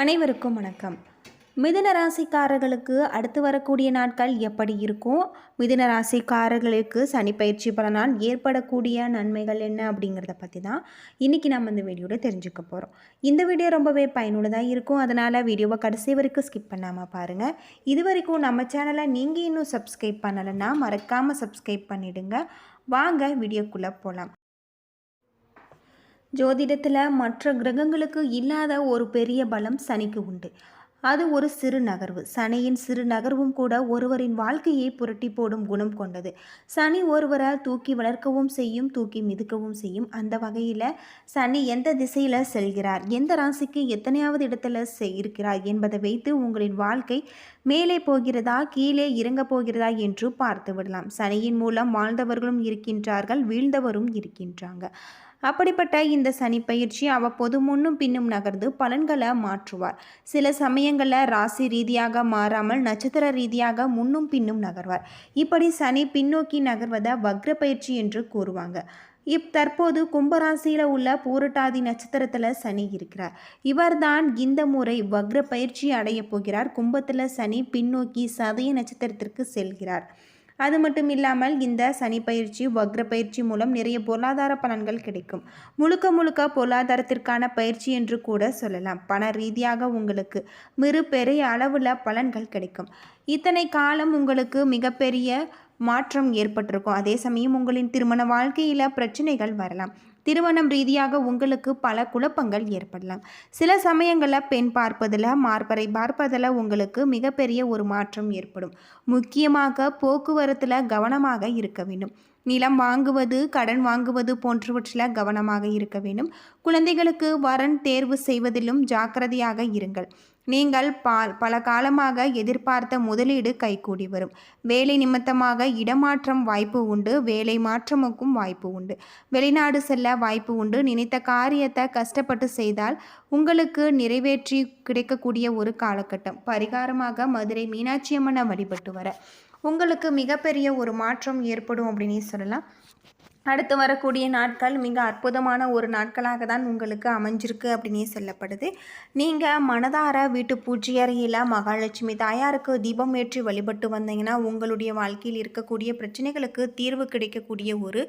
அனைவருக்கும் வணக்கம். மிதுன ராசிக்காரர்களுக்கு அடுத்து வரக்கூடிய நாட்கள் எப்படி இருக்கும்? மிதுன ராசிக்காரர்களுக்கு சனி பயிற்சி பலனால் ஏற்படக்கூடிய நன்மைகள் என்ன அப்படிங்கிறத பற்றி தான் இன்றைக்கி நம்ம இந்த வீடியோவில் தெரிஞ்சுக்க போகிறோம் இந்த வீடியோ ரொம்பவே பயனுள்ளதாக இருக்கும். அதனால் வீடியோவை கடைசி வரைக்கும் ஸ்கிப் பண்ணாமல் பாருங்கள் இது வரைக்கும் நம்ம சேனலை நீங்கள் இன்னும் சப்ஸ்கிரைப் பண்ணலைன்னா மறக்காமல் சப்ஸ்கிரைப் பண்ணிவிடுங்க வாங்க வீடியோக்குள்ளே போகலாம் ஜோதிடத்தில் மற்ற கிரகங்களுக்கு இல்லாத ஒரு பெரிய பலம் சனிக்கு உண்டு. அது ஒரு சிறு நகர்வு. சனியின் சிறு நகர்வும் கூட ஒருவரின் வாழ்க்கையை புரட்டி போடும் குணம் கொண்டது. சனி ஒருவரை தூக்கி வளர்க்கவும் செய்யும் தூக்கி மிதுக்கவும் செய்யும். அந்த வகையில் சனி எந்த திசையில் செல்கிறார்? எந்த ராசிக்கு எத்தனையாவது இடத்துல செ- இருக்கிறார் என்பதை வைத்து உங்களின் வாழ்க்கை மேலே போகிறதா கீழே இறங்க போகிறதா என்று பார்த்து விடலாம். சனியின் மூலம் வாழ்ந்தவர்களும் இருக்கின்றார்கள் வீழ்ந்தவரும் இருக்கின்றாங்க. அப்படிப்பட்ட இந்த சனி பயிற்சி அவ்வப்போது முன்னும் பின்னும் நகர்ந்து பலன்களை மாற்றுவார். சில சமயங்களில் ராசி ரீதியாக மாறாமல் நட்சத்திர ரீதியாக முன்னும் பின்னும் நகர்வார். இப்படி சனி பின்னோக்கி நகர்வதை வக்ர பயிற்சி என்று கூறுவாங்க. இப் தற்போது கும்பராசியில் உள்ள பூரட்டாதி நட்சத்திரத்தில் சனி இருக்கிறார். இவர்தான் இந்த முறை வக்ர பயிற்சி அடைய போகிறார். கும்பத்தில் சனி பின்னோக்கி சதய நட்சத்திரத்திற்கு செல்கிறார். அது மட்டும் இல்லாமல் இந்த சனி பயிற்சி வக்ர பயிற்சி மூலம் நிறைய பொருளாதார பலன்கள் கிடைக்கும். முழுக்க முழுக்க பொருளாதாரத்திற்கான பயிற்சி என்று கூட சொல்லலாம். பண ரீதியாக உங்களுக்கு மிரு பெரிய அளவில் பலன்கள் கிடைக்கும். இத்தனை காலம் உங்களுக்கு மிகப்பெரிய மாற்றம் ஏற்பட்டிருக்கும். அதே சமயம் உங்களின் திருமண வாழ்க்கையில் பிரச்சனைகள் வரலாம். திருமணம் ரீதியாக உங்களுக்கு பல குழப்பங்கள் ஏற்படலாம். சில சமயங்களில் பெண் பார்ப்பதில் மார்பறை பார்ப்பதில் உங்களுக்கு மிகப்பெரிய ஒரு மாற்றம் ஏற்படும். முக்கியமாக போக்குவரத்தில் கவனமாக இருக்க வேண்டும். நிலம் வாங்குவது கடன் வாங்குவது போன்றவற்றில் கவனமாக இருக்க வேண்டும். குழந்தைகளுக்கு வரன் தேர்வு செய்வதிலும் ஜாக்கிரதையாக இருங்கள். நீங்கள் பா பல காலமாக எதிர்பார்த்த முதலீடு கைகூடி வரும். வேலை நிமித்தமாக இடமாற்றம் வாய்ப்பு உண்டு வேலை மாற்றமுக்கும் வாய்ப்பு உண்டு. வெளிநாடு செல்ல வாய்ப்பு உண்டு. நினைத்த காரியத்தை கஷ்டப்பட்டு செய்தால் உங்களுக்கு நிறைவேற்றி கிடைக்கக்கூடிய ஒரு காலகட்டம். பரிகாரமாக மதுரை மீனாட்சி அம்மனை வழிபட்டு வர. உங்களுக்கு மிகப்பெரிய ஒரு மாற்றம் ஏற்படும் அப்படின்னு சொல்லலாம். அடுத்து வரக்கூடிய நாட்கள் மிக அற்புதமான ஒரு நாட்களாக தான் உங்களுக்கு அமைஞ்சிருக்கு அப்படின்னே சொல்லப்படுது. நீங்கள் மனதார வீட்டு பூஜை அறையில் மகாலட்சுமி தாயாருக்கு தீபம் ஏற்றி வழிபட்டு வந்தீங்கன்னா உங்களுடைய வாழ்க்கையில் இருக்கக்கூடிய பிரச்சனைகளுக்கு தீர்வு கிடைக்கக்கூடிய ஒரு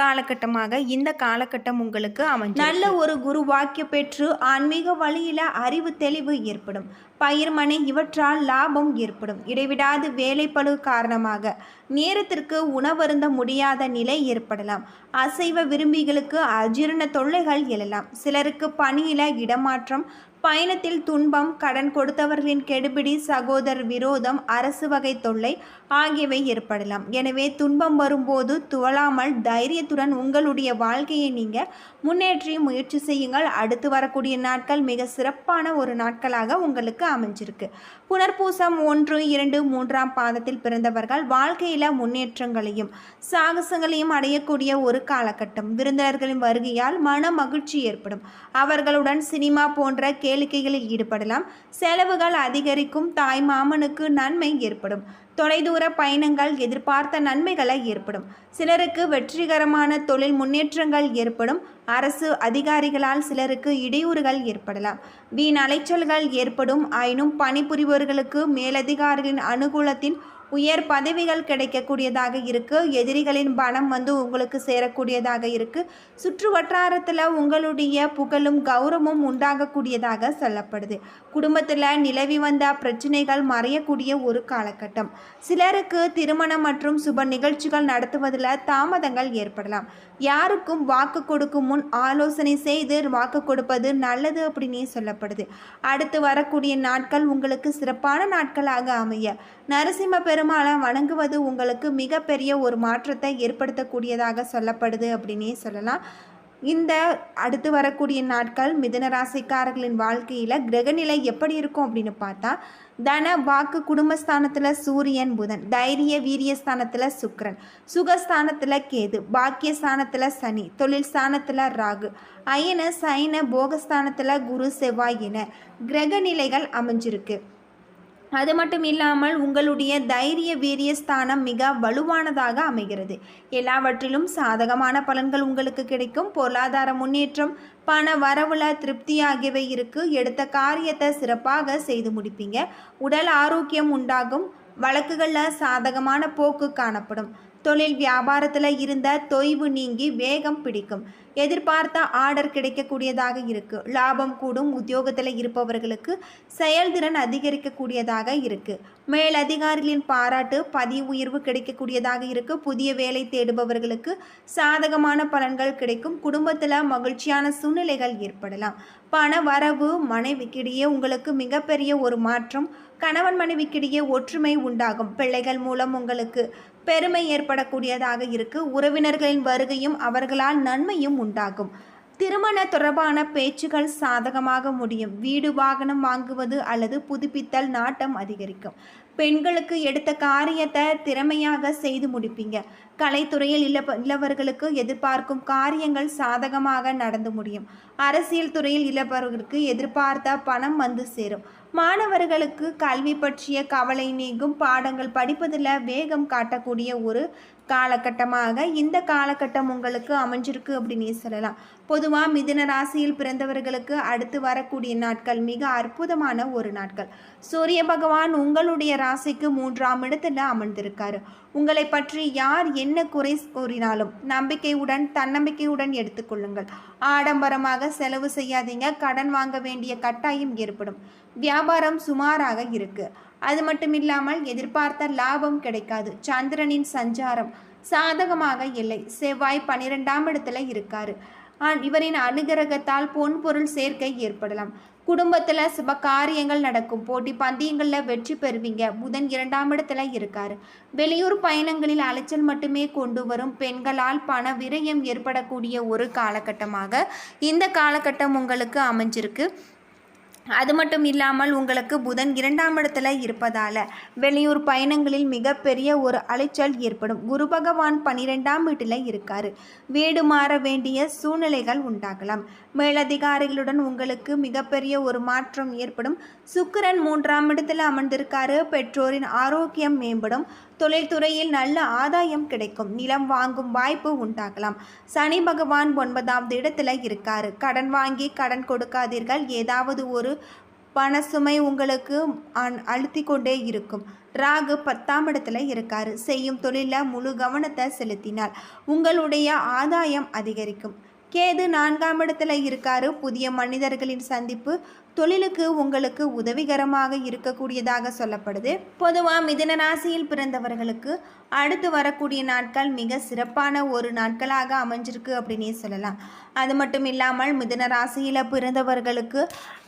காலகட்டமாக இந்த காலகட்டம் உங்களுக்கு அமைஞ்சு நல்ல ஒரு குரு வாக்கிய பெற்று ஆன்மீக வழியில் அறிவு தெளிவு ஏற்படும். பயிர்மனை இவற்றால் லாபம் ஏற்படும். இடைவிடாது வேலைப்பழு காரணமாக நேரத்திற்கு உணவருந்த முடியாத நிலை ஏற்படலாம். அசைவ விரும்பிகளுக்கு அஜீரண தொல்லைகள் எழலாம். சிலருக்கு பணியில இடமாற்றம் பயணத்தில் துன்பம் கடன் கொடுத்தவர்களின் கெடுபிடி சகோதரர் விரோதம் அரசு வகை தொல்லை ஆகியவை ஏற்படலாம். எனவே துன்பம் வரும்போது துவளாமல் தைரியத்துடன் உங்களுடைய வாழ்க்கையை நீங்கள் முன்னேற்றி முயற்சி செய்யுங்கள். அடுத்து வரக்கூடிய நாட்கள் மிக சிறப்பான ஒரு நாட்களாக உங்களுக்கு அமைஞ்சிருக்கு. புனர்பூசம் ஒன்று இரண்டு மூன்றாம் பாதத்தில் பிறந்தவர்கள் வாழ்க்கையில் முன்னேற்றங்களையும் சாகசங்களையும் அடையக்கூடிய ஒரு காலகட்டம். விருந்தினர்களின் வருகையால் மன மகிழ்ச்சி ஏற்படும். அவர்களுடன் சினிமா போன்ற கேளிக்கைகளில் ஈடுபடலாம். செலவுகள் அதிகரிக்கும். தாய் மாமனுக்கு நன்மை ஏற்படும். தொலைதூர பயணங்கள் எதிர்பார்த்த நன்மைகளை ஏற்படும். சிலருக்கு வெற்றிகரமான தொழில் முன்னேற்றங்கள் ஏற்படும். அரசு அதிகாரிகளால் சிலருக்கு இடையூறுகள் ஏற்படலாம். வீண் அலைச்சல்கள் ஏற்படும். ஆயினும் பணிபுரிபவர்களுக்கு மேலதிகாரிகளின் அனுகூலத்தின் உயர் பதவிகள் கிடைக்கக்கூடியதாக இருக்கு. எதிரிகளின் பணம் வந்து உங்களுக்கு சேரக்கூடியதாக இருக்கு. சுற்று வட்டாரத்தில் உங்களுடைய புகழும் கௌரவமும் உண்டாகக்கூடியதாக சொல்லப்படுது. குடும்பத்தில் நிலவி வந்த பிரச்சனைகள் மறையக்கூடிய ஒரு காலகட்டம். சிலருக்கு திருமணம் மற்றும் சுப நிகழ்ச்சிகள் நடத்துவதில் தாமதங்கள் ஏற்படலாம். யாருக்கும் வாக்கு கொடுக்கும் முன் ஆலோசனை செய்து வாக்கு கொடுப்பது நல்லது அப்படின்னே சொல்லப்படுது. அடுத்து வரக்கூடிய நாட்கள் உங்களுக்கு சிறப்பான நாட்களாக அமைய. நரசிம்ம பெருமாளை வணங்குவது உங்களுக்கு மிகப்பெரிய ஒரு மாற்றத்தை ஏற்படுத்தக்கூடியதாக சொல்லப்படுது அப்படின்னே சொல்லலாம். இந்த அடுத்து வரக்கூடிய நாட்கள் மிதன ராசிக்காரர்களின் வாழ்க்கையில் கிரகநிலை எப்படி இருக்கும் அப்படின்னு பார்த்தா தன வாக்கு குடும்பஸ்தானத்தில் சூரியன் புதன் தைரிய வீரியஸ்தானத்தில் சுக்கரன் சுகஸ்தானத்தில் கேது பாக்கியஸ்தானத்தில் சனி தொழில் ஸ்தானத்தில் ராகு அயன சைன போகஸ்தானத்தில் குரு செவ்வாய் என கிரக நிலைகள் அமைஞ்சிருக்கு. அது மட்டும் இல்லாமல் உங்களுடைய தைரிய வீரிய ஸ்தானம் மிக வலுவானதாக அமைகிறது. எல்லாவற்றிலும் சாதகமான பலன்கள் உங்களுக்கு கிடைக்கும். பொருளாதார முன்னேற்றம் பண வரவுல திருப்தி ஆகியவை இருக்கு. எடுத்த காரியத்தை சிறப்பாக செய்து முடிப்பீங்க. உடல் ஆரோக்கியம் உண்டாகும். வழக்குகளில் சாதகமான போக்கு காணப்படும். தொழில் வியாபாரத்தில் இருந்த தொய்வு நீங்கி வேகம் பிடிக்கும். எதிர்பார்த்த ஆர்டர் கிடைக்கக்கூடியதாக இருக்கு. லாபம் கூடும் உத்தியோகத்தில் இருப்பவர்களுக்கு செயல்திறன் அதிகரிக்கக்கூடியதாக இருக்கு. மேலதிகாரிகளின் பாராட்டு பதிவு உயர்வு கிடைக்கக்கூடியதாக இருக்கு. புதிய வேலை தேடுபவர்களுக்கு சாதகமான பலன்கள் கிடைக்கும். குடும்பத்தில் மகிழ்ச்சியான சூழ்நிலைகள் ஏற்படலாம். பண வரவு மனைவிக்கிடையே உங்களுக்கு மிகப்பெரிய ஒரு மாற்றம் கணவன் மனைவிக்கிடையே ஒற்றுமை உண்டாகும். பிள்ளைகள் மூலம் உங்களுக்கு பெருமை ஏற்படக்கூடியதாக இருக்கு. உறவினர்களின் வருகையும் அவர்களால் நன்மையும் உண்டாகும். திருமண தொடர்பான பேச்சுகள் சாதகமாக முடியும். வீடு வாகனம் வாங்குவது அல்லது புதுப்பித்தல் நாட்டம் அதிகரிக்கும். பெண்களுக்கு எடுத்த காரியத்தை திறமையாக செய்து முடிப்பீங்க. கலைத்துறையில் இல்ல இல்லவர்களுக்கு எதிர்பார்க்கும் காரியங்கள் சாதகமாக நடந்து முடியும். அரசியல் துறையில் இல்லவர்களுக்கு எதிர்பார்த்த பணம் வந்து சேரும். மாணவர்களுக்கு கல்வி பற்றிய கவலை நீங்கும் பாடங்கள் படிப்பதில் வேகம் காட்டக்கூடிய ஒரு காலகட்டமாக இந்த காலகட்டம் உங்களுக்கு அமைஞ்சிருக்கு அப்படின்னு சொல்லலாம். பொதுவாக மிதுன ராசியில் பிறந்தவர்களுக்கு அடுத்து வரக்கூடிய நாட்கள் மிக அற்புதமான ஒரு நாட்கள். சூரிய பகவான் உங்களுடைய ராசிக்கு மூன்றாம் இடத்துல அமர்ந்திருக்காரு. உங்களை பற்றி யார் என்ன குறை கூறினாலும் நம்பிக்கையுடன் தன்னம்பிக்கையுடன் எடுத்துக்கொள்ளுங்கள் ஆடம்பரமாக செலவு செய்யாதீங்க. கடன் வாங்க வேண்டிய கட்டாயம் ஏற்படும். வியாபாரம் சுமாராக இருக்குது அது மட்டும் இல்லாமல் எதிர்பார்த்த லாபம் கிடைக்காது. சந்திரனின் சஞ்சாரம் சாதகமாக இல்லை. செவ்வாய் பன்னிரெண்டாம் இடத்துல இருக்காரு. இவரின் அனுகிரகத்தால் பொன் பொருள் சேர்க்கை ஏற்படலாம். குடும்பத்தில் சுப காரியங்கள் நடக்கும். போட்டி பந்தயங்களில் வெற்றி பெறுவீங்க. புதன் இரண்டாம் இடத்துல இருக்கார். வெளியூர் பயணங்களில் அலைச்சல் மட்டுமே கொண்டு வரும். பெண்களால் பண விரயம் ஏற்படக்கூடிய ஒரு காலகட்டமாக இந்த காலகட்டம் உங்களுக்கு அமைஞ்சிருக்கு. அது மட்டும் இல்லாமல் உங்களுக்கு புதன் இரண்டாம் இடத்துல இருப்பதால் வெளியூர் பயணங்களில் மிகப்பெரிய ஒரு அலைச்சல் ஏற்படும். குரு பகவான் பனிரெண்டாம் வீட்டில் இருக்காரு. வீடு மாற வேண்டிய சூழ்நிலைகள் உண்டாகலாம். மேலதிகாரிகளுடன் உங்களுக்கு மிகப்பெரிய ஒரு மாற்றம் ஏற்படும். சுக்கிரன் மூன்றாம் இடத்துல அமர்ந்திருக்காரு. பெற்றோரின் ஆரோக்கியம் மேம்படும். தொழில்துறையில் நல்ல ஆதாயம் கிடைக்கும். நிலம் வாங்கும் வாய்ப்பு உண்டாகலாம். சனி பகவான் ஒன்பதாவது இடத்துல இருக்காரு. கடன் வாங்கி கடன் கொடுக்காதீர்கள். ஏதாவது ஒரு பணசுமை உங்களுக்கு அன்- அழுத்திக் கொண்டே இருக்கும். ராகு பத்தாம் இடத்துல இருக்காரு. செய்யும் தொழிலில் முழு கவனத்தை செலுத்தினால் உங்களுடைய ஆதாயம் அதிகரிக்கும். கேது நான்காம் இடத்துல இருக்காரு. புதிய மனிதர்களின் சந்திப்பு தொழிலுக்கு உங்களுக்கு உதவிகரமாக இருக்கக்கூடியதாக சொல்லப்படுது. பொதுவாக மிதன ராசியில் பிறந்தவர்களுக்கு அடுத்து வரக்கூடிய நாட்கள் மிக சிறப்பான ஒரு நாட்களாக அமைஞ்சிருக்கு அப்படின்னே சொல்லலாம். அது மட்டும் இல்லாமல் மிதன ராசியில் பிறந்தவர்களுக்கு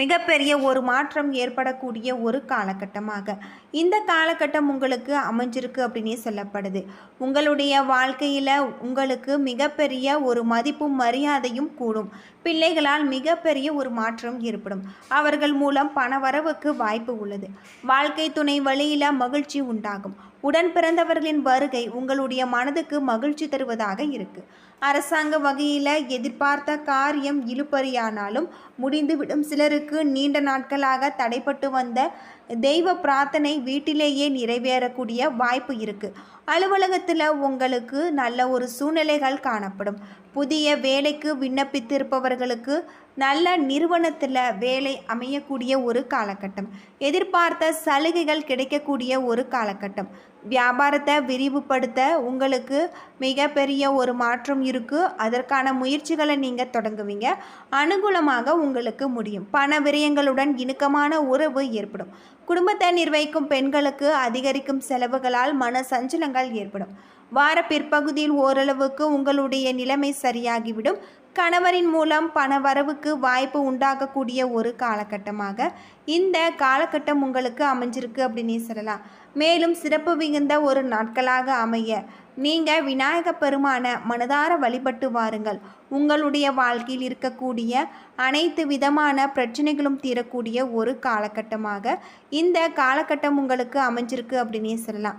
மிகப்பெரிய ஒரு மாற்றம் ஏற்படக்கூடிய ஒரு காலகட்டமாக. இந்த காலகட்டம் உங்களுக்கு அமைஞ்சிருக்கு அப்படின்னே சொல்லப்படுது. உங்களுடைய வாழ்க்கையில் உங்களுக்கு மிகப்பெரிய ஒரு மதிப்பும் மரியாதையும் கூடும். பிள்ளைகளால் மிகப்பெரிய ஒரு மாற்றம் ஏற்படும். அவர்கள் மூலம் பணவரவுக்கு வாய்ப்பு உள்ளது. வாழ்க்கை துணை வழியில மகிழ்ச்சி உண்டாகும். உடன் பிறந்தவர்களின் வருகை உங்களுடைய மனதுக்கு மகிழ்ச்சி தருவதாக இருக்குது அரசாங்க வகையில் எதிர்பார்த்த காரியம் இழுபறியானாலும் முடிந்துவிடும். சிலருக்கு நீண்ட நாட்களாக தடைப்பட்டு வந்த தெய்வ பிரார்த்தனை வீட்டிலேயே நிறைவேறக்கூடிய வாய்ப்பு இருக்குது அலுவலகத்தில் உங்களுக்கு நல்ல ஒரு சூழ்நிலைகள் காணப்படும். புதிய வேலைக்கு விண்ணப்பித்திருப்பவர்களுக்கு நல்ல நிறுவனத்தில் வேலை அமையக்கூடிய ஒரு காலகட்டம். எதிர்பார்த்த சலுகைகள் கிடைக்கக்கூடிய ஒரு காலகட்டம். வியாபாரத்தை விரிவுபடுத்த உங்களுக்கு மிகப்பெரிய ஒரு மாற்றம் இருக்குது அதற்கான முயற்சிகளை நீங்கள் தொடங்குவீங்க. அனுகூலமாக உங்களுக்கு முடியும். பண விரயங்களுடன் இணுக்கமான உறவு ஏற்படும். குடும்பத்தை நிர்வகிக்கும் பெண்களுக்கு அதிகரிக்கும் செலவுகளால் மன சஞ்சலங்கள் ஏற்படும். வார பிற்பகுதியில் ஓரளவுக்கு உங்களுடைய நிலைமை சரியாகிவிடும். கணவரின் மூலம் பண வரவுக்கு வாய்ப்பு உண்டாகக்கூடிய ஒரு காலகட்டமாக இந்த காலகட்டம் உங்களுக்கு அமைஞ்சிருக்கு அப்படின்னு சொல்லலாம். மேலும் சிறப்பு மிகுந்த ஒரு நாட்களாக அமைய நீங்கள் விநாயக பெருமான மனதார வழிபட்டு வாருங்கள். உங்களுடைய வாழ்க்கையில் இருக்கக்கூடிய அனைத்து விதமான பிரச்சனைகளும் தீரக்கூடிய ஒரு காலகட்டமாக இந்த காலகட்டம் உங்களுக்கு அமைஞ்சிருக்கு அப்படின்னே சொல்லலாம்.